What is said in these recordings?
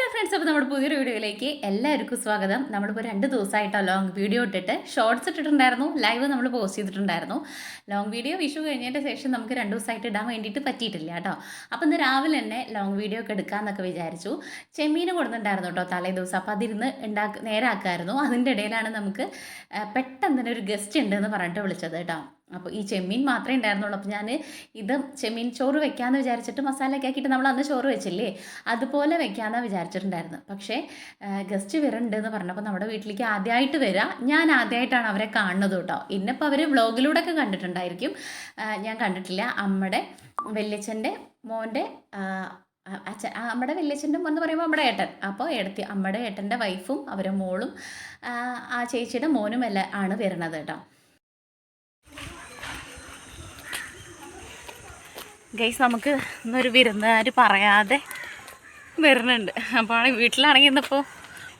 Hello friends അപ്പോൾ നമ്മുടെ പുതിയൊരു വീഡിയോയിലേക്ക് എല്ലാവർക്കും സ്വാഗതം. നമ്മളിപ്പോൾ രണ്ട് ദിവസമായിട്ടോ ലോങ് വീഡിയോ ഇട്ടിട്ട്. ഷോർട്സ് ഇട്ടിട്ടുണ്ടായിരുന്നു. ലൈവ് നമ്മൾ പോസ്റ്റ് ചെയ്തിട്ടുണ്ടായിരുന്നു. ലോങ് വീഡിയോ വിഷു കഴിഞ്ഞതിന്റെ ശേഷം നമുക്ക് രണ്ട് ദിവസമായിട്ട് ഇടാൻ വേണ്ടിയിട്ട് പറ്റിയിട്ടില്ല കേട്ടോ. അപ്പോൾ ഇന്ന് രാവിലെ തന്നെ ലോങ് വീഡിയോ ഒക്കെ എടുക്കാമെന്നൊക്കെ വിചാരിച്ചു. ചെമ്മീൻ കൊടുത്തിട്ടുണ്ടായിരുന്നു കേട്ടോ തലേ ദിവസം. അപ്പോൾ അതിരുന്ന് ഉണ്ടാക്ക നേരാക്കായിരുന്നു. അതിന്റെ ഇടയിലാണ് നമുക്ക് പെട്ടെന്ന് തന്നെ ഒരു ഗസ്റ്റ് ഉണ്ട് എന്ന് പറഞ്ഞിട്ട് വിളിച്ചത് കേട്ടോ. അപ്പോൾ ഈ ചെമ്മീൻ മാത്രമേ ഉണ്ടായിരുന്നുള്ളൂ. അപ്പോൾ ഞാൻ ഇത് ചെമ്മീൻ ചോറ് വെക്കാമെന്ന് വിചാരിച്ചിട്ട് മസാലയൊക്കെ ആക്കിയിട്ട് നമ്മൾ അന്ന് ചോറ് വെച്ചില്ലേ? അതുപോലെ വെക്കാമെന്നാണ് വിചാരിച്ചിട്ടുണ്ടായിരുന്നു. പക്ഷേ ഗസ്റ്റ് വരുന്നുണ്ട് എന്ന് പറഞ്ഞപ്പോൾ നമ്മുടെ വീട്ടിലേക്ക് ആദ്യമായിട്ട് വരാം. ഞാൻ ആദ്യമായിട്ടാണ് അവരെ കാണുന്നത് കേട്ടോ. ഇന്നിപ്പോൾ അവർ വ്ളോഗിലൂടെ ഒക്കെ കണ്ടിട്ടുണ്ടായിരിക്കും ഞാൻ കണ്ടിട്ടില്ല. അമ്മയുടെ വല്യച്ഛന്റെ മോന്റെ അച്ഛൻ നമ്മുടെ വല്യച്ഛന്റെ എന്ന് പറയുമ്പോൾ നമ്മുടെ ഏട്ടൻ. അപ്പോൾ ഏടത്തി അമ്മയുടെ ഏട്ടന്റെ വൈഫും അവരെ മോളും ആ, ചേച്ചിയുടെ മോനും എല്ലാം ആണ് വരുന്നത് കേട്ടോ. ഗൈസ് നമുക്ക് ഇന്നൊരു വിരുന്നുകാർ പറയാതെ വരുന്നുണ്ട്. അപ്പോൾ വീട്ടിലാണെങ്കിൽ ഇന്നിപ്പോൾ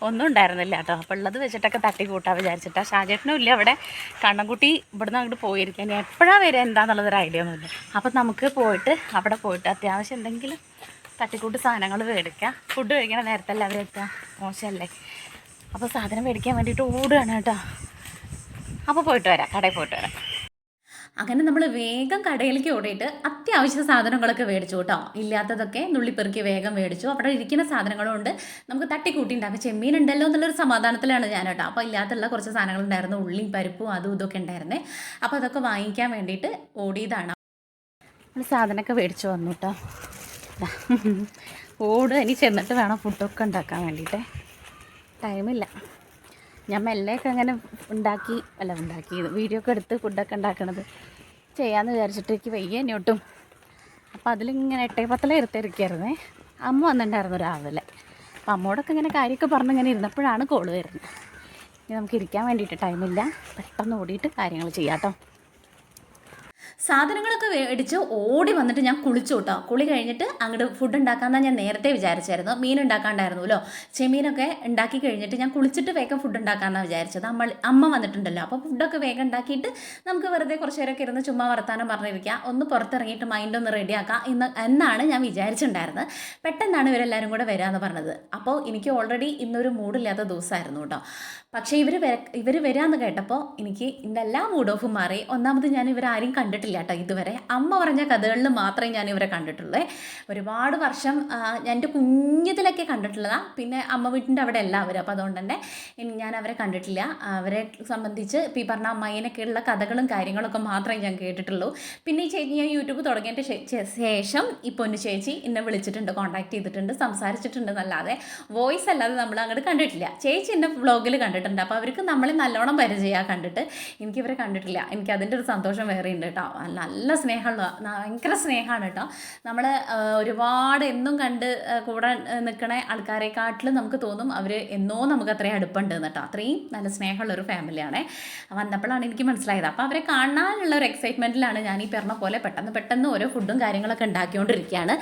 ഒന്നും ഉണ്ടായിരുന്നില്ല കേട്ടോ. അപ്പോൾ ഉള്ളത് വെച്ചിട്ടൊക്കെ തട്ടി കൂട്ടാൻ വിചാരിച്ചിട്ടാ. ഷാജേട്ടനും ഇല്ല അവിടെ കണ്ണൻകുട്ടി ഇവിടുന്ന് അങ്ങോട്ട് പോയിരിക്കാൻ എപ്പോഴാണ് വരിക എന്താണെന്നുള്ളതൊരു ഐഡിയ ഒന്നുമില്ല. അപ്പം നമുക്ക് പോയിട്ട് അവിടെ പോയിട്ട് അത്യാവശ്യം എന്തെങ്കിലും തട്ടിക്കൂട്ട് സാധനങ്ങൾ മേടിക്കാം. ഫുഡ് കഴിക്കണ നേരത്തെ എല്ലാവരും എത്തുക. മോശമല്ലേ? അപ്പോൾ സാധനം മേടിക്കാൻ വേണ്ടിയിട്ട് ഓടുകയാണ് കേട്ടോ. അപ്പോൾ പോയിട്ട് വരാം. കടയിൽ പോയിട്ട് വരാം. അങ്ങനെ നമ്മൾ വേഗം കടയിലേക്ക് ഓടിയിട്ട് അത്യാവശ്യ സാധനങ്ങളൊക്കെ മേടിച്ചു കേട്ടോ. ഇല്ലാത്തതൊക്കെ നുള്ളിപ്പെറുക്കി വേഗം മേടിച്ചു. അവിടെ ഇരിക്കുന്ന സാധനങ്ങളും ഉണ്ട്. നമുക്ക് തട്ടിക്കൂട്ടി അപ്പം ചെമ്മീൻ ഉണ്ടല്ലോ എന്നുള്ളൊരു സമാധാനത്തിലാണ് ഞാൻ കേട്ടോ. അപ്പോൾ ഇല്ലാത്തുള്ള കുറച്ച് സാധനങ്ങൾ ഉണ്ടായിരുന്നു. ഉള്ളിയും പരിപ്പും അതും ഇതൊക്കെ ഉണ്ടായിരുന്നേ. അപ്പോൾ അതൊക്കെ വാങ്ങിക്കാൻ വേണ്ടിയിട്ട് ഓടിയതാണ്. നമ്മൾ സാധനമൊക്കെ മേടിച്ചു വന്നു കേട്ടോ. ഓട് ഇനി ചെന്നിട്ട് വേണം ഫുഡൊക്കെ ഉണ്ടാക്കാൻ വേണ്ടിയിട്ട്. ടൈമില്ല ഞാൻ മെല്ലെയൊക്കെ അങ്ങനെ ഉണ്ടാക്കി അല്ല ഉണ്ടാക്കി വീഡിയോ ഒക്കെ എടുത്ത് ഫുഡൊക്കെ ഉണ്ടാക്കണത് ചെയ്യാമെന്ന് വിചാരിച്ചിട്ട് എനിക്ക് വയ്യ ഇനിയൊട്ടും അപ്പോൾ അതിലിങ്ങനെ എട്ടേ പത്തല ഇരുത്തിരിക്കായിരുന്നേ അമ്മ വന്നിട്ടുണ്ടായിരുന്നു രാവിലെ. അപ്പോൾ അമ്മോടൊക്കെ ഇങ്ങനെ കാര്യമൊക്കെ പറഞ്ഞ് ഇങ്ങനെ ഇരുന്നപ്പോഴാണ് കോൾ വരുന്നത്. ഇനി നമുക്ക് ഇരിക്കാൻ വേണ്ടിയിട്ട് ടൈമില്ല പെട്ടെന്ന് ഓടിയിട്ട് കാര്യങ്ങൾ ചെയ്യാം കേട്ടോ. സാധനങ്ങളൊക്കെ മേടിച്ച് ഓടി വന്നിട്ട് ഞാൻ കുളിച്ചു കേട്ടോ കുളി കഴിഞ്ഞിട്ട് അങ്ങോട്ട് ഫുഡ് ഉണ്ടാക്കാമെന്നാണ് ഞാൻ നേരത്തെ വിചാരിച്ചായിരുന്നു. മീൻ ഉണ്ടാക്കാണ്ടായിരുന്നല്ലോ. ചെമീനൊക്കെ ഉണ്ടാക്കി കഴിഞ്ഞിട്ട് ഞാൻ കുളിച്ചിട്ട് വേഗം ഫുഡ് ഉണ്ടാക്കാമെന്നാണ് വിചാരിച്ചത്. അമ്മ അമ്മ വന്നിട്ടുണ്ടല്ലോ. അപ്പോൾ ഫുഡൊക്കെ വേഗം ഉണ്ടാക്കിയിട്ട് നമുക്ക് വെറുതെ കുറച്ച് നേരമൊക്കെ ഇരുന്ന് ചുമ്മാ വർത്താനം പറഞ്ഞിരിക്കുക ഒന്ന് പുറത്തിറങ്ങിയിട്ട് മൈൻഡ് ഒന്ന് റെഡിയാക്കാം എന്ന് എന്നാണ് ഞാൻ വിചാരിച്ചിട്ടുണ്ടായിരുന്നത്. പെട്ടെന്നാണ് ഇവരെല്ലാവരും കൂടെ വരാമെന്ന് പറഞ്ഞത്. അപ്പോൾ എനിക്ക് ഓൾറെഡി ഇന്നൊരു മൂഡില്ലാത്ത ദിവസമായിരുന്നു കേട്ടോ പക്ഷേ ഇവർ ഇവർ വരാമെന്ന് കേട്ടപ്പോൾ എനിക്ക് ഇന്ന് എല്ലാ മൂഡ് ഓഫും മാറി. ഒന്നാമത് ഞാൻ ഇവരാരും കണ്ടിട്ടില്ല കേട്ടോ ഇതുവരെ. അമ്മ പറഞ്ഞ കഥകളിൽ മാത്രമേ ഞാൻ ഇവരെ കണ്ടിട്ടുള്ളൂ. ഒരുപാട് വർഷം ഞാൻ എന്റെ കുഞ്ഞതിലൊക്കെ കണ്ടിട്ടുള്ളതാണ് പിന്നെ അമ്മ വീട്ടിന്റെ അവിടെ അല്ല അവർ അപ്പോൾ അതുകൊണ്ട് തന്നെ ഇനി ഞാൻ അവരെ കണ്ടിട്ടില്ല. അവരെ സംബന്ധിച്ച് ഇപ്പോൾ ഈ പറഞ്ഞ അമ്മയിനൊക്കെയുള്ള കഥകളും കാര്യങ്ങളൊക്കെ മാത്രമേ ഞാൻ കേട്ടിട്ടുള്ളൂ. പിന്നെ ഈ ചേച്ചി ഞാൻ യൂട്യൂബ് തുടങ്ങിയതിന്റെ ശേഷം ഇപ്പോൾ ഒന്ന് ചേച്ചി എന്നെ വിളിച്ചിട്ടുണ്ട് കോൺടാക്ട് ചെയ്തിട്ടുണ്ട് സംസാരിച്ചിട്ടുണ്ട് എന്നല്ലാതെ. വോയിസ് അല്ലാതെ നമ്മൾ അങ്ങോട്ട് കണ്ടിട്ടില്ല. ചേച്ചി എന്നെ വ്ളോഗിൽ കണ്ടിട്ടുണ്ട്. അപ്പോൾ അവർക്ക് നമ്മളെ നല്ലോണം പരിചയമാണ് കണ്ടിട്ട്. എനിക്ക് എനിക്കിവരെ കണ്ടിട്ടില്ല. എനിക്ക് അതിന്റെ ഒരു സന്തോഷം വേറെ ഉണ്ട് കേട്ടോ. നല്ല സ്നേഹമുള്ള ഭയങ്കര സ്നേഹമാണ് കേട്ടോ. നമ്മൾ ഒരുപാട് എന്നും കണ്ട് കൂടെ നിൽക്കണ ആൾക്കാരെക്കാട്ടിലും നമുക്ക് തോന്നും അവർ എന്നോ നമുക്ക് അത്രയും അടുപ്പുണ്ട് കേട്ടോ. അത്രയും നല്ല സ്നേഹമുള്ള ഒരു ഫാമിലിയാണ്. വന്നപ്പോഴാണ് എനിക്ക് മനസ്സിലായത്. അപ്പോൾ അവരെ കാണാനുള്ള ഒരു എക്സൈറ്റ്മെന്റിലാണ് ഞാൻ ഈ പറഞ്ഞ പോലെ പെട്ടെന്ന് പെട്ടെന്ന് ഓരോ ഫുഡും കാര്യങ്ങളൊക്കെ ഉണ്ടാക്കിക്കൊണ്ടിരിക്കുകയാണ്.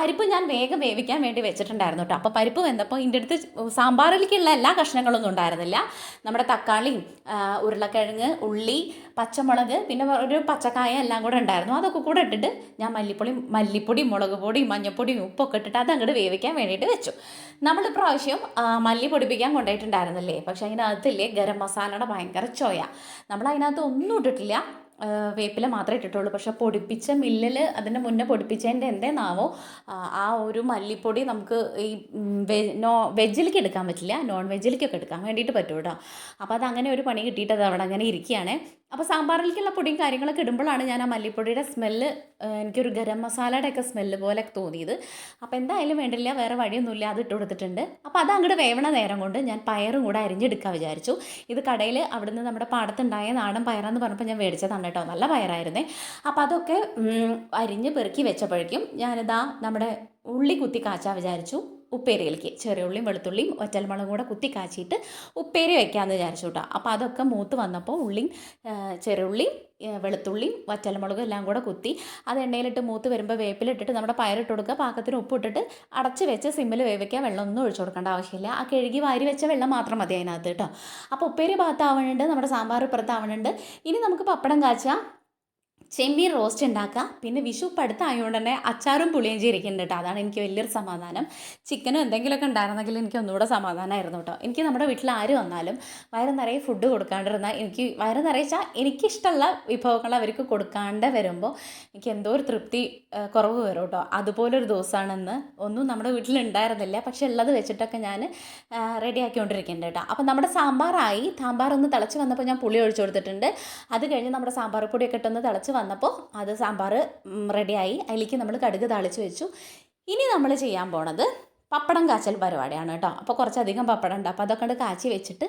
പരിപ്പ് ഞാൻ വേഗം വേവിക്കാൻ വേണ്ടി വെച്ചിട്ടുണ്ടായിരുന്നു കേട്ടോ. അപ്പോൾ പരിപ്പ് വന്നപ്പോൾ ഇതിന്റെ അടുത്ത് സാമ്പാറിലേക്കുള്ള എല്ലാ കഷ്ണങ്ങളൊന്നും ഉണ്ടായിരുന്നില്ല. നമ്മുടെ തക്കാളിയും ഉരുളക്കിഴങ്ങ് ഉള്ളി പച്ചമുളക് പിന്നെ ഒരു പച്ചക്കായ എല്ലാം കൂടെ ഉണ്ടായിരുന്നു. അതൊക്കെ കൂടെ ഇട്ടിട്ട് ഞാൻ മല്ലിപ്പൊടി മല്ലിപ്പൊടി മുളക് പൊടി മഞ്ഞപ്പൊടി ഉപ്പൊക്കെ ഇട്ടിട്ട് അത് അങ്ങോട്ട് വേവിക്കാൻ വേണ്ടിയിട്ട് വെച്ചു. നമ്മൾ പ്രാവശ്യം മല്ലി പൊടിപ്പിക്കാൻ കൊണ്ടുപോയിട്ടുണ്ടായിരുന്നില്ലേ? പക്ഷെ അതിനകത്തില്ലേ ഗരം മസാലയുടെ ഭയങ്കര ചോയ. നമ്മൾ അതിനകത്ത് ഒന്നും ഇട്ടിട്ടില്ല. വേപ്പില മാത്രമേ ഇട്ടിട്ടുള്ളൂ. പക്ഷെ പൊടിപ്പിച്ച മില്ലിൽ അതിന്റെ മുന്നേ പൊടിപ്പിച്ചതിന്റെ എന്തേന്നാവോ ആ, ഒരു മല്ലിപ്പൊടി നമുക്ക് ഈ നോ വെജിലേക്ക് എടുക്കാൻ പറ്റില്ല. നോൺ വെജിലേക്കൊക്കെ എടുക്കാൻ വേണ്ടിയിട്ട് പറ്റും കേട്ടോ. അപ്പോൾ അത് അങ്ങനെ ഒരു പണി കിട്ടിയിട്ട് അത് അവിടെ അങ്ങനെ ഇരിക്കുകയാണ്. അപ്പോൾ സാമ്പാറിലേക്കുള്ള പൊടിയും കാര്യങ്ങളൊക്കെ ഇടുമ്പോഴാണ് ഞാൻ ആ മല്ലിപ്പൊടിയുടെ സ്മെല്ല് എനിക്കൊരു ഗരം മസാലയുടെ ഒക്കെ സ്മെല്ല് പോലെ തോന്നിയത്. അപ്പോൾ എന്തായാലും വേണ്ടില്ല വേറെ വഴിയൊന്നുമില്ല അത് ഇട്ട് കൊടുത്തിട്ടുണ്ട്. അപ്പോൾ അത് അങ്ങോട്ട് വേവണ നേരം കൊണ്ട് ഞാൻ പയറും കൂടെ അരിഞ്ഞെടുക്കാൻ വിചാരിച്ചു. ഇത് കടയിൽ അവിടുന്ന് നമ്മുടെ പാടത്തുണ്ടായ നാടൻ പയറാന്ന് പറഞ്ഞപ്പോൾ ഞാൻ മേടിച്ചതാണ് കേട്ടോ. നല്ല പയറായിരുന്നേ. അപ്പോൾ അതൊക്കെ അരിഞ്ഞ് പെറുക്കി വെച്ചപ്പോഴേക്കും ഞാനിതാ നമ്മുടെ ഉള്ളി കുത്തി കാച്ചാൻ വിചാരിച്ചു. ഉപ്പേരിയിലേക്ക് ചെറിയ ഉള്ളിയും വെളുത്തുള്ളിയും ഒറ്റൽമുളകും കൂടെ കുത്തി കാച്ചിയിട്ട് ഉപ്പേരി വയ്ക്കാമെന്ന് വിചാരിച്ചു കേട്ടോ അപ്പോൾ അതൊക്കെ മൂത്ത് വന്നപ്പോൾ ഉള്ളിയും ആ, വെളുത്തുള്ളിയും വറ്റൽമുളകും എല്ലാം കൂടെ കുത്തി അത് എണ്ണയിലിട്ട് മൂത്ത് വരുമ്പോൾ വേപ്പിലിട്ടിട്ട് നമ്മുടെ പയറിട്ട് കൊടുക്കുക. പാകത്തിന് ഉപ്പിട്ടിട്ട് അടച്ച് വെച്ച് സിമ്മിൽ വേവിക്കുക വെള്ളമൊന്നും ഒഴിച്ചു കൊടുക്കേണ്ട ആവശ്യമില്ല. ആ കഴുകി വാരി വെച്ച വെള്ളം മാത്രം മതി അതിനകത്ത് കേട്ടോ അപ്പോൾ ഉപ്പേരി ഭാഗത്താവണുണ്ട് നമ്മുടെ സാമ്പാർ ഇപ്പുറത്താവണുണ്ട്. ഇനി നമുക്ക് പപ്പടം കാച്ചാം. ചെമ്മീൻ റോസ്റ്റ് ഉണ്ടാക്കുക. പിന്നെ വിഷു ഇപ്പം അടുത്തായതുകൊണ്ട് തന്നെ അച്ചാറും പുളിയും ചേരിക്കുന്നുണ്ട് കേട്ടോ. അതാണ് എനിക്ക് വലിയൊരു സമാധാനം. ചിക്കനും എന്തെങ്കിലുമൊക്കെ ഉണ്ടായിരുന്നെങ്കിൽ എനിക്ക് ഒന്നുകൂടെ സമാധാനമായിരുന്നു കേട്ടോ. എനിക്ക് നമ്മുടെ വീട്ടിൽ ആര് വന്നാലും വയറ് നിറയെ ഫുഡ് കൊടുക്കാണ്ടിരുന്നാൽ എനിക്ക് വയറ് നിറയിച്ചാൽ എനിക്കിഷ്ടമുള്ള വിഭവങ്ങൾ അവർക്ക് കൊടുക്കാണ്ട് വരുമ്പോൾ എനിക്ക് എന്തോ ഒരു തൃപ്തി കുറവ് വരും കേട്ടോ. അതുപോലൊരു ദിവസമാണെന്ന് ഒന്നും നമ്മുടെ വീട്ടിൽ ഉണ്ടായിരുന്നില്ല. പക്ഷെ ഉള്ളത് വെച്ചിട്ടൊക്കെ ഞാൻ റെഡിയാക്കിക്കൊണ്ടിരിക്കുന്നുണ്ട് കേട്ടോ. അപ്പോൾ നമ്മുടെ സാമ്പാറായി. സാമ്പാർ ഒന്ന് തിളച്ച് വന്നപ്പോൾ ഞാൻ പുളി ഒഴിച്ചു കൊടുത്തിട്ടുണ്ട്. അത് കഴിഞ്ഞ് നമ്മുടെ സാമ്പാർ പൊടിയൊക്കെ ഇട്ടൊന്ന് തിളച്ച് വന്നപ്പോൾ അത് സാമ്പാർ റെഡിയായി. അതിലേക്ക് നമ്മൾ കടുക് താളിച്ച് വെച്ചു. ഇനി നമ്മൾ ചെയ്യാൻ പോണത് പപ്പടം കാച്ചൽ പരിപാടിയാണ് കേട്ടോ. അപ്പോൾ കുറച്ചധികം പപ്പടം ഉണ്ട്. അപ്പോൾ അതൊക്കെ കാച്ചി വെച്ചിട്ട്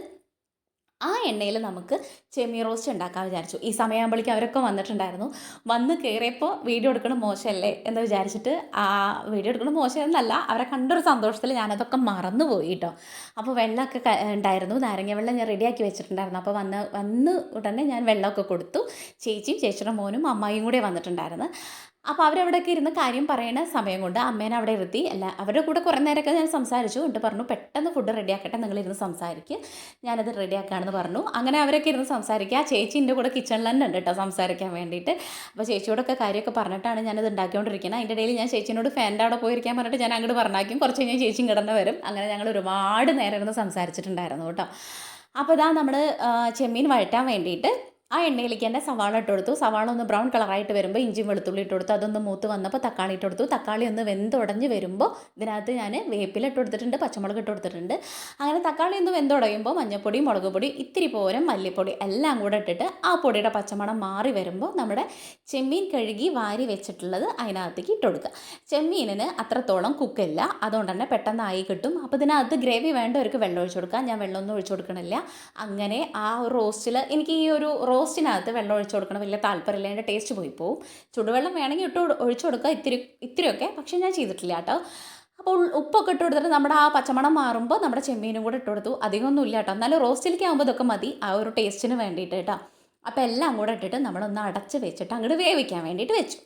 ആ എണ്ണയിൽ നമുക്ക് ചെമ്മീൻ റോസ്റ്റ് ഉണ്ടാക്കാൻ വിചാരിച്ചു. ഈ സമയമാകുമ്പോഴേക്കും അവരൊക്കെ വന്നിട്ടുണ്ടായിരുന്നു. വന്ന് കയറിയപ്പോൾ വീഡിയോ എടുക്കണം മോശമല്ലേ എന്ന് വിചാരിച്ചിട്ട് ആ വീഡിയോ എടുക്കണം മോശമെന്നല്ല അവരെ കണ്ടൊരു സന്തോഷത്തിൽ ഞാനതൊക്കെ മറന്നുപോയി കേട്ടോ അപ്പോൾ വെള്ളമൊക്കെ ഉണ്ടായിരുന്നു. നാരങ്ങ വെള്ളം ഞാൻ റെഡിയാക്കി വെച്ചിട്ടുണ്ടായിരുന്നു. അപ്പോൾ വന്ന് വന്ന് ഉടനെ ഞാൻ വെള്ളമൊക്കെ കൊടുത്തു. ചേച്ചിയും ചേച്ചിയുടെ മോനും അമ്മായിയും കൂടെ വന്നിട്ടുണ്ടായിരുന്നു. അപ്പോൾ അവരവിടെയൊക്കെ ഇരുന്ന് കാര്യം പറയുന്ന സമയം കൊണ്ട് അമ്മേനെ അവിടെ ഇരുത്തി. അല്ല അവരുടെ കൂടെ കുറേ നേരമൊക്കെ ഞാൻ സംസാരിച്ചു. എന്നിട്ട് പറഞ്ഞു പെട്ടെന്ന് ഫുഡ് റെഡിയാക്കട്ടെ നിങ്ങളിരുന്ന് സംസാരിക്കുക ഞാനത് റെഡിയാക്കാണെന്ന് പറഞ്ഞു. അങ്ങനെ അവരൊക്കെ ഇരുന്ന് സംസാരിക്കുക. ആ ചേച്ചി എന്റെ കൂടെ കിച്ചണിൽ തന്നെ ഉണ്ട് കേട്ടോ സംസാരിക്കാൻ വേണ്ടിയിട്ട്. അപ്പോൾ ചേച്ചിയോടൊക്കെ കാര്യമൊക്കെ പറഞ്ഞിട്ടാണ് ഞാനത് ഉണ്ടാക്കിക്കൊണ്ടിരിക്കുന്നത് അതിന്റെ ഇടയിൽ ഞാൻ ചേച്ചിനോട് ഫാന്റെ അവിടെ പോയിരിക്കാൻ പറഞ്ഞിട്ട് ഞാൻ അങ്ങോട്ട് പറഞ്ഞാക്കും. കുറച്ച് കഴിഞ്ഞാൽ ചേച്ചിയും കിടന്ന് വരും. അങ്ങനെ ഞങ്ങൾ ഒരുപാട് നേരം ഇരുന്ന് സംസാരിച്ചിട്ടുണ്ടായിരുന്നു കേട്ടോ അപ്പോൾ ഇതാ നമ്മൾ ചെമ്മീൻ വഴറ്റാൻ വേണ്ടിയിട്ട് ആ എണ്ണയിലേക്ക് തന്നെ സവാള ഇട്ട് കൊടുത്തു. സവാള ഒന്ന് ബ്രൗൺ കളറായിട്ട് വരുമ്പോൾ ഇഞ്ചിയും വെളുത്തുള്ളി ഇട്ട് കൊടുത്തു. അതൊന്ന് മൂത്ത് വന്നപ്പോൾ തക്കാളി ഇട്ട് കൊടുത്തു. തക്കാളി ഒന്ന് വെന്തുടഞ്ഞ് വരുമ്പോൾ ഇതിനകത്ത് ഞാൻ വേപ്പില ഇട്ട് കൊടുത്തിട്ടുണ്ട് പച്ചമുളക് ഇട്ട് കൊടുത്തിട്ടുണ്ട്. അങ്ങനെ തക്കാളി ഒന്ന് വെന്തുടയുമ്പോൾ മഞ്ഞൾപ്പൊടി മുളക് പൊടി ഇത്തിരി പോരം മല്ലിപ്പൊടി എല്ലാം കൂടെ ഇട്ടിട്ട് ആ പൊടിയുടെ പച്ചമണം മാറി വരുമ്പോൾ നമ്മുടെ ചെമ്മീൻ കഴുകി വാരി വെച്ചിട്ടുള്ളത് അതിനകത്തേക്ക് ഇട്ട് കൊടുക്കുക. ചെമ്മീനിന് അത്രത്തോളം കുക്കില്ല അതുകൊണ്ട് തന്നെ പെട്ടെന്നായി കിട്ടും. അപ്പോൾ ഇതിനകത്ത് ഗ്രേവി വേണ്ടവർക്ക് വെള്ളം ഒഴിച്ചു കൊടുക്കാം. ഞാൻ വെള്ളമൊന്നും ഒഴിച്ചു കൊടുക്കണില്ല. അങ്ങനെ ആ റോസ്റ്റിൽ എനിക്ക് ഈ ഒരു റോസ്റ്റിനകത്ത് വെള്ളം ഒഴിച്ചു കൊടുക്കണം. വലിയ താല്പര്യമില്ല. അതിന്റെ ടേസ്റ്റ് പോയി പോവും. ചുടുവെള്ളം വേണമെങ്കിൽ ഇട്ട് ഒഴിച്ചു കൊടുക്കുക. ഇത്തിരി ഇത്തിരിയൊക്കെ. പക്ഷേ ഞാൻ ചെയ്തിട്ടില്ല കേട്ടോ. അപ്പോൾ ഉപ്പൊക്കെ ഇട്ട് കൊടുത്തിട്ട് നമ്മുടെ ആ പച്ചമണം മാറുമ്പോൾ നമ്മുടെ ചെമ്മീനും കൂടെ ഇട്ട് കൊടുത്തു. അധികമൊന്നും ഇല്ല കേട്ടോ. എന്നാലും റോസ്റ്റിലേക്ക് ആകുമ്പോൾ ഇതൊക്കെ മതി. ആ ഒരു ടേസ്റ്റിന് വേണ്ടിയിട്ട് കേട്ടോ. അപ്പോൾ എല്ലാം കൂടെ ഇട്ടിട്ട് നമ്മളൊന്ന് അടച്ച് വെച്ചിട്ട് അങ്ങോട്ട് വേവിക്കാൻ വേണ്ടിയിട്ട് വെച്ചു.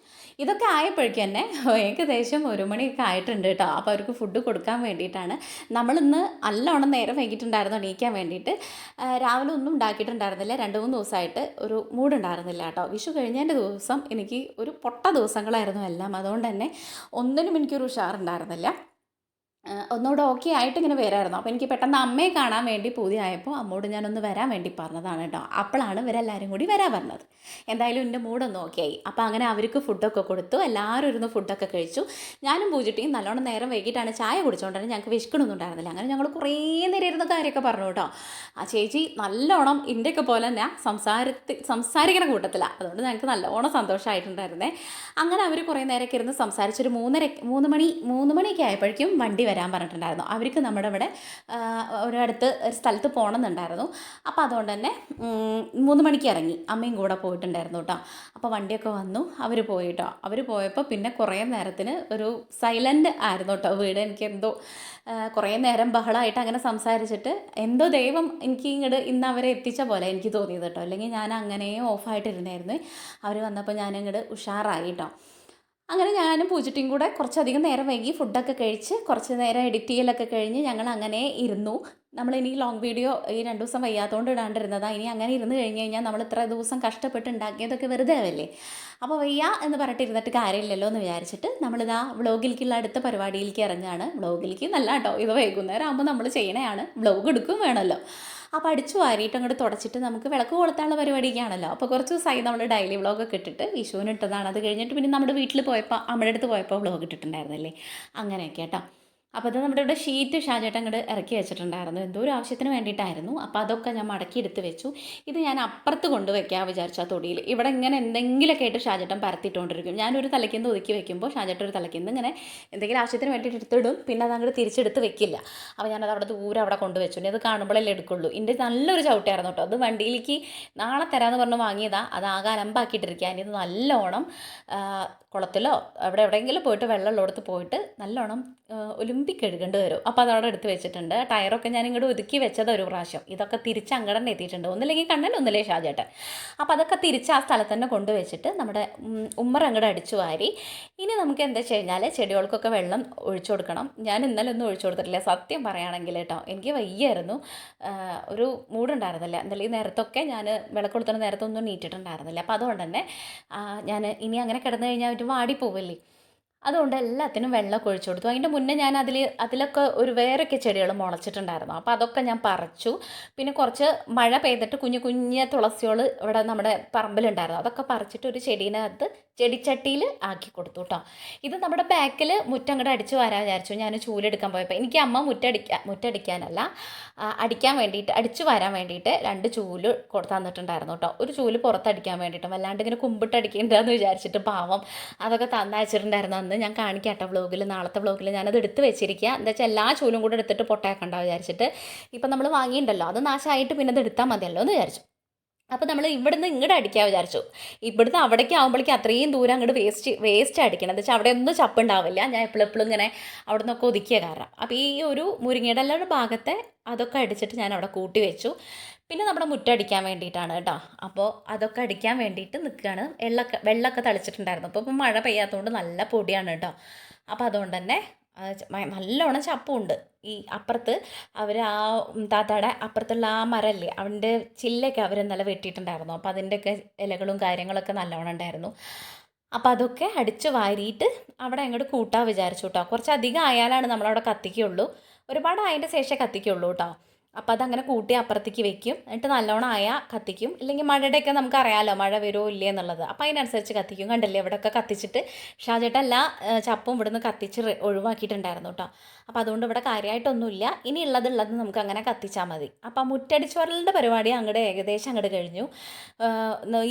ഇതൊക്കെ ആയപ്പോഴേക്കും തന്നെ ഏകദേശം ഒരു മണിയൊക്കെ ആയിട്ടുണ്ട് കേട്ടോ. അപ്പോൾ അവർക്ക് ഫുഡ് കൊടുക്കാൻ വേണ്ടിയിട്ടാണ്. നമ്മളിന്ന് നല്ലോണം നേരം വൈകിട്ടുണ്ടായിരുന്നു എണീക്കാൻ വേണ്ടിയിട്ട്. രാവിലെ ഒന്നും ഉണ്ടാക്കിയിട്ടുണ്ടായിരുന്നില്ല. രണ്ട് മൂന്ന് ദിവസമായിട്ട് ഒരു മൂടുണ്ടായിരുന്നില്ല കേട്ടോ. വിഷു കഴിഞ്ഞതിന്റെ ദിവസം എനിക്ക് ഒരു പൊട്ട ദിവസങ്ങളായിരുന്നു എല്ലാം. അതുകൊണ്ട് തന്നെ ഒന്നിനും എനിക്കൊരു ഉഷാറുണ്ടായിരുന്നില്ല. ഒന്നുകൂടെ ഓക്കെ ആയിട്ട് ഇങ്ങനെ വരായിരുന്നു. അപ്പോൾ എനിക്ക് പെട്ടെന്ന് അമ്മയെ കാണാൻ വേണ്ടി പൂതിയായപ്പോൾ അമ്മോട് ഞാനൊന്ന് വരാൻ വേണ്ടി പറഞ്ഞതാണ് കേട്ടോ. അപ്പോഴാണ് ഇവരെല്ലാവരും കൂടി വരാൻ പറഞ്ഞത്. എന്തായാലും എന്റെ മൂടൊന്ന് ഓക്കെ ആയി. അപ്പോൾ അങ്ങനെ അവർക്ക് ഫുഡൊക്കെ കൊടുത്തു. എല്ലാവരും ഇരുന്ന് ഫുഡൊക്കെ കഴിച്ചു. ഞാനും പൂജിട്ടിയും നല്ലോണം നേരം വൈകിട്ടാണ് ചായ കുടിച്ചുകൊണ്ടാണ് ഞങ്ങൾക്ക് വിശക്കണമൊന്നും ഉണ്ടായിരുന്നില്ല. അങ്ങനെ ഞങ്ങൾ കുറേ നേരം ഇരുന്ന കാര്യമൊക്കെ പറഞ്ഞു കേട്ടോ. ആ ചേച്ചി നല്ലോണം ഇന്ത്യയൊക്കെ പോലെ തന്നെ സംസാരത്തിൽ സംസാരിക്കണ കൂട്ടത്തിലാണ് അതുകൊണ്ട് ഞങ്ങൾക്ക് നല്ലോണം സന്തോഷമായിട്ടുണ്ടായിരുന്നേ അങ്ങനെ അവർ കുറേ നേരമൊക്കെ ഇരുന്ന് സംസാരിച്ചൊരു മൂന്നര മൂന്ന് മണി മൂന്ന് മണിയൊക്കെ ആയപ്പോഴേക്കും വണ്ടി വരാൻ പറഞ്ഞിട്ടുണ്ടായിരുന്നു. അവർക്ക് നമ്മുടെ ഇവിടെ ഒരിടത്ത് ഒരു സ്ഥലത്ത് പോകണമെന്നുണ്ടായിരുന്നു അപ്പോൾ അതുകൊണ്ട് തന്നെ മൂന്ന് മണിക്ക് ഇറങ്ങി. അമ്മയും കൂടെ പോയിട്ടുണ്ടായിരുന്നു കേട്ടോ. അപ്പോൾ വണ്ടിയൊക്കെ വന്നു. അവർ പോയിട്ടോ. അവർ പോയപ്പോൾ പിന്നെ കുറേ നേരത്തിന് ഒരു സൈലന്റ് ആയിരുന്നു കേട്ടോ വീട്. എനിക്ക് എന്തോ കുറേ നേരം ബഹളമായിട്ട് അങ്ങനെ സംസാരിച്ചിട്ട് എന്തോ ദൈവം എനിക്ക് ഇങ്ങോട്ട് ഇന്ന് അവരെ എത്തിച്ച പോലെ എനിക്ക് തോന്നിയത് കേട്ടോ. അല്ലെങ്കിൽ ഞാൻ അങ്ങനെ ഓഫായിട്ടിരുന്നായിരുന്നു. അവർ വന്നപ്പോൾ ഞാൻ ഇങ്ങോട്ട് ഉഷാറായി കേട്ടോ. അങ്ങനെ ഞാനും പൂജിട്ടും കൂടെ കുറച്ചധികം നേരം വൈകി ഫുഡൊക്കെ കഴിച്ച് കുറച്ച് നേരം എഡിറ്റ് ചെയ്യലൊക്കെ കഴിഞ്ഞ് ഞങ്ങൾ അങ്ങനെ ഇരുന്നു. നമ്മൾ ഇനി ലോങ് വീഡിയോ ഈ രണ്ട് ദിവസം വയ്യാത്തതുകൊണ്ട് ഇടാണ്ടിരുന്നതാണ് ഇനി അങ്ങനെ ഇരുന്ന് കഴിഞ്ഞ് കഴിഞ്ഞാൽ നമ്മൾ ഇത്ര ദിവസം കഷ്ടപ്പെട്ട് ഉണ്ടാക്കിയതൊക്കെ വെറുതെ ആവല്ലേ? അപ്പോൾ വയ്യ എന്ന് പറഞ്ഞിട്ട് ഇരുന്നിട്ട് കാര്യമില്ലല്ലോ എന്ന് വിചാരിച്ചിട്ട് നമ്മളിതാ വ്ളോഗിലേക്കുള്ള അടുത്ത പരിപാടിയിലേക്ക് ഇറങ്ങുകയാണ് വ്ളോഗിലേക്ക് നല്ല കേട്ടോ ഇത് വൈകുന്നേരം ആകുമ്പോൾ നമ്മൾ ചെയ്യണതാണ് വ്ളോഗ് എടുക്കും വേണമല്ലോ അപ്പോൾ അടിച്ചു വാരിയിട്ട് അങ്ങോട്ട് തുടച്ചിട്ട് നമുക്ക് വിളക്ക് കൊളുത്താനുള്ള പരിപാടിയൊക്കെയാണല്ലോ. അപ്പോൾ കുറച്ച് ദിവസമായി നമ്മൾ ഡെയിലി വ്ളോഗൊക്കെ ഇട്ടിട്ട് വിഷുവിന് ഇട്ടതാണ്. അത് കഴിഞ്ഞിട്ട് പിന്നെ നമ്മുടെ വീട്ടിൽ പോയപ്പോൾ അമ്മയുടെ അടുത്ത് പോയപ്പോൾ വ്ളോഗ് ഇട്ടിട്ടുണ്ടായിരുന്നല്ലേ? അങ്ങനെയൊക്കെ കേട്ടോ. അപ്പോൾ അത് നമ്മുടെ ഇവിടെ ഷീറ്റ് ഷാജേട്ടൻ അങ്ങോട്ട് ഇറക്കി വെച്ചിട്ടുണ്ടായിരുന്നു. എന്തോ ഒരു ആവശ്യത്തിന് വേണ്ടിയിട്ടായിരുന്നു. അപ്പോൾ അതൊക്കെ ഞാൻ മടക്കി എടുത്ത് വെച്ചു. ഇത് ഞാൻ അപ്പുറത്ത് കൊണ്ട് വെക്കാൻ വിചാരിച്ചു തൊടിയിൽ ഇവിടെ ഇങ്ങനെ എന്തെങ്കിലുമൊക്കെ ആയിട്ട് ഷാജേട്ടൻ പരത്തിയിട്ടുകൊണ്ടിരിക്കും ഞാനൊരു തലയ്ക്കുന്ന് ഒതുക്കി വെക്കുമ്പോൾ ഷാജേട്ടൻ ഒരു തലയ്ക്കുന്ന് ഇങ്ങനെ എന്തെങ്കിലും ആവശ്യത്തിന് വേണ്ടിയിട്ട് എടുത്തിടും. പിന്നെ അത് അങ്ങോട്ട് തിരിച്ചെടുത്ത് വെക്കില്ല. അപ്പോൾ ഞാനത് അവിടെ ദൂരെ അവിടെ കൊണ്ട് വെച്ചു. ഇനി അത് കാണുമ്പോഴല്ലേ എടുക്കുള്ളൂ. എന്റെ നല്ലൊരു ചവിട്ടായിരുന്നു കേട്ടോ അത് വണ്ടിയിലേക്ക് നാളെ തരാമെന്ന് പറഞ്ഞ് വാങ്ങിയതാണ് അത് ആകെ അലമ്പാക്കിയിട്ടിരിക്കുക ഇത് നല്ലോണം കുളത്തിലോ അവിടെ എവിടെയെങ്കിലും പോയിട്ട് വെള്ളമുള്ളിടത്ത് പോയിട്ട് നല്ലോണം ഒലുമ്പി കഴുകേണ്ടി വരും. അപ്പോൾ അതവിടെ എടുത്ത് വെച്ചിട്ടുണ്ട്. ടയറൊക്കെ ഞാൻ ഇങ്ങോട്ട് ഒതുക്കി വെച്ചത് ഒരു പ്രാവശ്യം. ഇതൊക്കെ തിരിച്ച് അങ്ങടന്നെ എത്തിയിട്ടുണ്ട്. ഒന്നില്ലെങ്കിൽ കണ്ണൻ ഒന്നില്ലേ ഷാജേട്ടൻ. അപ്പോൾ അതൊക്കെ തിരിച്ച് ആ സ്ഥലത്ത് തന്നെ കൊണ്ടുവച്ചിട്ട് നമ്മുടെ ഉമ്മർ അങ്ങോട്ട് അടിച്ചു വാരി. ഇനി നമുക്ക് എന്താ വെച്ച് കഴിഞ്ഞാൽ ചെടികൾക്കൊക്കെ വെള്ളം ഒഴിച്ചു കൊടുക്കണം. ഞാൻ ഇന്നലെ ഒന്നും ഒഴിച്ചു കൊടുത്തിട്ടില്ല. സത്യം പറയുകയാണെങ്കിൽ കേട്ടോ എനിക്ക് വയ്യായിരുന്നു. ഒരു മൂടുണ്ടായിരുന്നില്ല. എന്തായാലും ഈ നേരത്തൊക്കെ ഞാൻ വിളക്കൊടുത്തുന്ന നേരത്തൊന്നും നീറ്റിട്ടുണ്ടായിരുന്നില്ല. അപ്പോൾ അതുകൊണ്ട് തന്നെ ഞാൻ ഇനി അങ്ങനെ കിടന്നു കഴിഞ്ഞാൽ വാടിപ്പോവല്ലേ? അതുകൊണ്ട് എല്ലാത്തിനും വെള്ളമൊക്കെ ഒഴിച്ചു കൊടുത്തു. അതിന്റെ മുന്നേ ഞാൻ അതിൽ അതിലൊക്കെ ഒരു വേറൊക്കെ ചെടികൾ മുളച്ചിട്ടുണ്ടായിരുന്നു. അപ്പോൾ അതൊക്കെ ഞാൻ പറിച്ചു. പിന്നെ കുറച്ച് മഴ പെയ്തിട്ട് കുഞ്ഞു കുഞ്ഞു തുളസികൾ ഇവിടെ നമ്മുടെ പറമ്പിലുണ്ടായിരുന്നു. അതൊക്കെ പറിച്ചിട്ട് ഒരു ചെടീനകത്ത് ചെടിച്ചട്ടിയിൽ ആക്കി കൊടുത്തു കേട്ടോ. ഇത് നമ്മുടെ ബാക്കിൽ മുറ്റങ്ങടെ അടിച്ച് വരാൻ വിചാരിച്ചു. ഞാൻ ചൂലെടുക്കാൻ പോയപ്പോൾ എനിക്ക് അമ്മ മുറ്റടിക്കാൻ മുറ്റടിക്കാനല്ല അടിക്കാൻ വേണ്ടിയിട്ട് അടിച്ചു വരാൻ വേണ്ടിയിട്ട് രണ്ട് ചൂൽ കൊടുത്ത് തന്നിട്ടുണ്ടായിരുന്നു കേട്ടോ. ഒരു ചൂൽ പുറത്തടിക്കാൻ വേണ്ടിയിട്ടും അല്ലാണ്ട് ഇങ്ങനെ കുമ്പിട്ടടിക്കേണ്ടതെന്ന് വിചാരിച്ചിട്ട് പാവം അതൊക്കെ തന്നയച്ചിട്ടുണ്ടായിരുന്നു അന്ന് ഞാൻ കാണിക്കാം കേട്ടോ വ്ളോഗിൽ നാളത്തെ വ്ളോഗിൽ ഞാനത് എടുത്ത് വെച്ചിരിക്കുക എന്താ വെച്ചാൽ എല്ലാ ചൂലും കൂടെ എടുത്തിട്ട് പൊട്ടയാക്കണ്ട വിചാരിച്ചിട്ട്. ഇപ്പം നമ്മൾ വാങ്ങിയിട്ടുണ്ടല്ലോ അത് നാശമായിട്ട് പിന്നെ അത് എടുത്താൽ മതിയല്ലോ എന്ന് വിചാരിച്ചു. അപ്പോൾ നമ്മൾ ഇവിടുന്ന് ഇങ്ങോട്ട് അടിക്കാൻ വിചാരിച്ചു. ഇവിടുന്ന് അവിടേക്ക് ആകുമ്പോഴേക്കും അത്രയും ദൂരം അങ്ങോട്ട് വേസ്റ്റ് വേസ്റ്റ് അടിക്കണം. എന്താ വെച്ചാൽ അവിടെ ഒന്നും ചപ്പുണ്ടാവില്ല ഞാൻ എപ്പോഴും എപ്പോഴും ഇങ്ങനെ അവിടെ നിന്നൊക്കെ ഒതുക്കിയ കാരണം അപ്പോൾ ഈ ഒരു മുരിങ്ങയുടെ എല്ലാ ഭാഗത്തെ അതൊക്കെ അടിച്ചിട്ട് ഞാൻ അവിടെ കൂട്ടി വെച്ചു. പിന്നെ നമ്മുടെ മുറ്റം അടിക്കാൻ വേണ്ടിയിട്ടാണ് കേട്ടോ. അപ്പോൾ അതൊക്കെ അടിക്കാൻ വേണ്ടിയിട്ട് നിൽക്കുകയാണ് വെള്ളമൊക്കെ വെള്ളമൊക്കെ തളിച്ചിട്ടുണ്ടായിരുന്നു. അപ്പോൾ ഇപ്പോൾ മഴ പെയ്യാത്തതുകൊണ്ട് നല്ല പൊടിയാണ് കേട്ടോ. അപ്പോൾ അതുകൊണ്ട് തന്നെ നല്ലോണം ചപ്പുണ്ട്. ഈ അപ്പുറത്ത് അവർ ആ താത്താടെ അപ്പുറത്തുള്ള ആ മരമല്ലേ അവന്റെ ചില്ലൊക്കെ അവർ ഇന്നലെ വെട്ടിയിട്ടുണ്ടായിരുന്നു. അപ്പോൾ അതിന്റെയൊക്കെ ഇലകളും കാര്യങ്ങളൊക്കെ നല്ലോണം ഉണ്ടായിരുന്നു. അപ്പോൾ അതൊക്കെ അടിച്ച് വാരിയിട്ട് അവിടെ അങ്ങോട്ട് കൂട്ടാൻ വിചാരിച്ചു കേട്ടോ കുറച്ചധികം ആയാലാണ് നമ്മളവിടെ കത്തിക്കുള്ളൂ. ഒരുപാട് അതിന്റെ ശേഷം കത്തിക്കുള്ളൂ കേട്ടോ അപ്പോൾ അതങ്ങനെ കൂട്ടി അപ്പുറത്തേക്ക് വെക്കും. എന്നിട്ട് നല്ലോണം ആയാൽ കത്തിക്കും. ഇല്ലെങ്കിൽ മഴയുടെയൊക്കെ നമുക്ക് അറിയാമല്ലോ മഴ വരുമോ ഇല്ലേ എന്നുള്ളത്. അപ്പോൾ അതിനനുസരിച്ച് കത്തിക്കും. കണ്ടില്ലേ ഇവിടെയൊക്കെ കത്തിച്ചിട്ട് ഷാജേട്ടൻ എല്ലാ ചപ്പും ഇവിടുന്ന് കത്തിച്ച് ഒഴിവാക്കിയിട്ടുണ്ടായിരുന്നു കേട്ടോ അപ്പോൾ അതുകൊണ്ട് ഇവിടെ കാര്യമായിട്ടൊന്നുമില്ല. ഇനി ഉള്ളത് ഉള്ളത് നമുക്ക് അങ്ങനെ കത്തിച്ചാൽ മതി. അപ്പോൾ മുറ്റടിച്ച് പരിപാടി അങ്ങോട്ട് ഏകദേശം അങ്ങോട്ട് കഴിഞ്ഞു.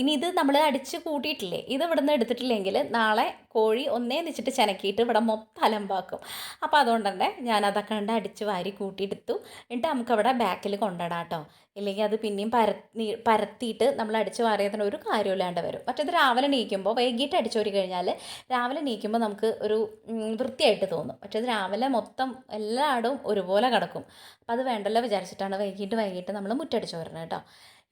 ഇനി ഇത് നമ്മൾ അടിച്ച് കൂട്ടിയിട്ടില്ലേ? ഇത് ഇവിടുന്ന് എടുത്തിട്ടില്ലെങ്കിൽ നാളെ കോഴി ഒന്നേ നിച്ചിട്ട് ചെനക്കിയിട്ട് ഇവിടെ മൊത്തം അലമ്പാക്കും. അപ്പോൾ അതുകൊണ്ട് തന്നെ ഞാൻ അതൊക്കെ കണ്ട് അടിച്ച് വാരി കൂട്ടിയെടുത്തു എന്നിട്ട് നമുക്ക് അവിടെ ബാക്കിൽ കൊണ്ടിടാം കേട്ടോ ഇല്ലെങ്കിൽ അത് പിന്നെയും പരത്തി പരത്തിയിട്ട് നമ്മൾ അടിച്ച് വാറിയതിന് ഒരു കാര്യമില്ലാണ്ട് വരും. മറ്റേത് രാവിലെ നീക്കുമ്പോൾ വൈകിട്ട് അടിച്ചോരി കഴിഞ്ഞാൽ രാവിലെ നീക്കുമ്പോൾ നമുക്ക് ഒരു വൃത്തിയായിട്ട് തോന്നും. മറ്റേത് രാവിലെ മൊത്തം എല്ലായിടവും ഒരുപോലെ കിടക്കും. അപ്പോൾ അത് വേണ്ടല്ലോ വിചാരിച്ചിട്ടാണ് വൈകിട്ട് വൈകിട്ട് നമ്മൾ മുറ്റടിച്ച് വരുന്നത് കേട്ടോ.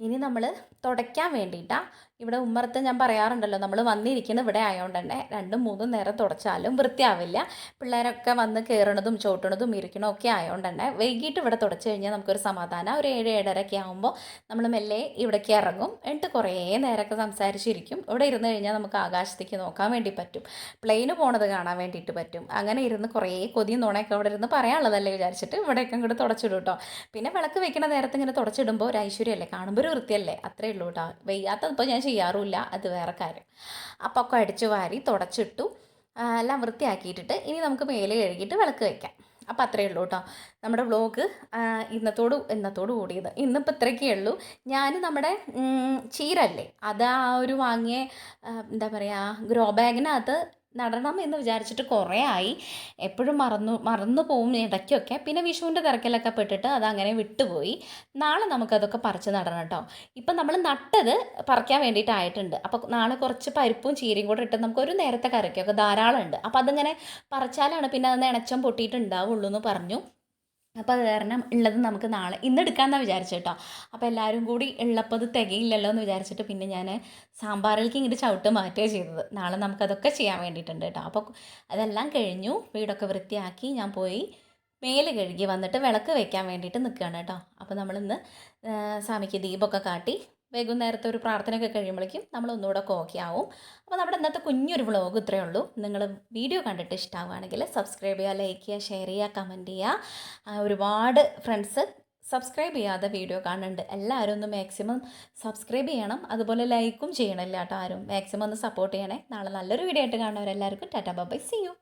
ഇനി നമ്മൾ തുടയ്ക്കാൻ വേണ്ടിയിട്ടാണ് ഇവിടെ ഉമ്മറത്ത് ഞാൻ പറയാറുണ്ടല്ലോ നമ്മൾ വന്നിരിക്കുന്നത് ഇവിടെ ആയതുകൊണ്ട് തന്നെ രണ്ടും മൂന്നും നേരം തുടച്ചാലും വൃത്തിയാവില്ല. പിള്ളേരൊക്കെ വന്ന് കയറണതും ചോട്ടണതും ഇരിക്കണതും ഒക്കെ ആയതുകൊണ്ട് തന്നെ വൈകിട്ട് ഇവിടെ തുടച്ച് കഴിഞ്ഞാൽ നമുക്കൊരു സമാധാനം. ഒരു ഏഴ് ഏഴരയൊക്കെ ആകുമ്പോൾ നമ്മൾ മെല്ലെ ഇവിടേക്ക് ഇറങ്ങും. എന്നിട്ട് കുറേ നേരമൊക്കെ സംസാരിച്ചിരിക്കും. ഇവിടെ ഇരുന്ന് കഴിഞ്ഞാൽ നമുക്ക് ആകാശത്തേക്ക് നോക്കാൻ വേണ്ടി പറ്റും. പ്ലെയിന് പോണത് കാണാൻ വേണ്ടിയിട്ട് പറ്റും. അങ്ങനെ ഇരുന്ന് കുറേ കൊതിയും നുണയൊക്കെ അവിടെ ഇരുന്ന് പറയാനുള്ളതല്ലേ വിചാരിച്ചിട്ട് ഇവിടെയൊക്കെ ഇങ്ങോട്ട് തുടച്ചിടും കേട്ടോ പിന്നെ വിളക്ക് വെക്കുന്ന നേരത്തെ ഇങ്ങനെ തുടച്ചിടുമ്പോൾ ഒരു ഐശ്വര്യമല്ലേ? കാണുമ്പോൾ ഒരു വൃത്തിയല്ലേ? അത്രേ ഉള്ളൂ കേട്ടോ വയ്യാത്തപ്പോൾ ഞാൻ ചെയ്യാറുമില്ല. അത് വേറെ കാര്യം. അപ്പോൾ ഒക്കെ അടിച്ചു വാരി തുടച്ചിട്ടു എല്ലാം വൃത്തിയാക്കിയിട്ടിട്ട് ഇനി നമുക്ക് മേലെ കഴുകിയിട്ട് വിളക്ക് വയ്ക്കാം അപ്പം അത്രയേ ഉള്ളൂ കേട്ടോ. നമ്മുടെ വ്ളോഗ് ഇന്നത്തോട് ഇന്നത്തോട് കൂടിയത്. ഇന്നിപ്പോൾ ഇത്രയൊക്കെ ഉള്ളൂ. ഞാൻ നമ്മുടെ ചീരല്ലേ? അത് ആ ഒരു വാങ്ങിയ എന്താ പറയുക ഗ്രോ ബാഗിനകത്ത് നടണം എന്ന് വിചാരിച്ചിട്ട് കുറേ ആയി. എപ്പോഴും മറന്നു മറന്നു പോവും ഇടയ്ക്കൊക്കെ. പിന്നെ വിഷുവിന്റെ തിരക്കിലൊക്കെ പെട്ടിട്ട് അതങ്ങനെ വിട്ടുപോയി. നാളെ നമുക്കതൊക്കെ പറിച്ച് നടണം കേട്ടോ. ഇപ്പം നമ്മൾ നട്ടത് പറിക്കാൻ വേണ്ടിയിട്ടായിട്ടുണ്ട് അപ്പോൾ നാളെ കുറച്ച് പരിപ്പും ചീരയും കൂടെ ഇട്ട് നമുക്ക് ഒരു നേരത്തെ കറിക്കൊക്കെ ധാരാളം ഉണ്ട് അപ്പോൾ അതിങ്ങനെ പറിച്ചാലാണ് പിന്നെ അത് ഇണച്ചം പൊട്ടിയിട്ടുണ്ടാവുള്ളൂ എന്ന് പറഞ്ഞു. അപ്പോൾ അത് കാരണം ഉള്ളത് നമുക്ക് നാളെ ഇന്ന് എടുക്കാമെന്നാണ് വിചാരിച്ചത് കേട്ടോ അപ്പോൾ എല്ലാവരും കൂടി ഉള്ളപ്പോൾ അത് തികയില്ലല്ലോ എന്ന് വിചാരിച്ചിട്ട് പിന്നെ ഞാൻ സാമ്പാറിലേക്ക് ഇങ്ങോട്ട് ചവിട്ട് മാറ്റുകയാണ് ചെയ്തത്. നാളെ നമുക്കതൊക്കെ ചെയ്യാൻ വേണ്ടിയിട്ടുണ്ട് കേട്ടോ. അപ്പോൾ അതെല്ലാം കഴിഞ്ഞു. വീടൊക്കെ വൃത്തിയാക്കി ഞാൻ പോയി മേൽ കഴുകി വന്നിട്ട് വിളക്ക് വെക്കാൻ വേണ്ടിയിട്ട് നിൽക്കുകയാണ് കേട്ടോ. അപ്പോൾ നമ്മളിന്ന് സ്വാമിക്ക് ദീപമൊക്കെ കാട്ടി വൈകുന്നേരത്തെ ഒരു പ്രാർത്ഥനയൊക്കെ കഴിയുമ്പോഴേക്കും നമ്മൾ ഒന്നുകൂടെ ഒക്കെ ഓക്കെ ആവും. അപ്പോൾ നമ്മുടെ ഇന്നത്തെ കുഞ്ഞൊരു വ്ളോഗ് ഇത്രയേ ഉള്ളൂ. നിങ്ങൾ വീഡിയോ കണ്ടിട്ട് ഇഷ്ടമാവുകയാണെങ്കിൽ സബ്സ്ക്രൈബ് ചെയ്യുക ലൈക്ക് ചെയ്യുക ഷെയർ ചെയ്യുക കമന്റ് ചെയ്യുക. ഒരുപാട് ഫ്രണ്ട്സ് സബ്സ്ക്രൈബ് ചെയ്യാതെ വീഡിയോ കാണുന്നുണ്ട്. എല്ലാവരും ഒന്ന് മാക്സിമം സബ്സ്ക്രൈബ് ചെയ്യണം. അതുപോലെ ലൈക്കും ചെയ്യണം കേട്ടോ ആരും. മാക്സിമം ഒന്ന് സപ്പോർട്ട് ചെയ്യണേ. നാളെ നല്ലൊരു വീഡിയോ ആയിട്ട് കാണുന്നവരെല്ലാവർക്കും ടാറ്റാ ബൈ സി യു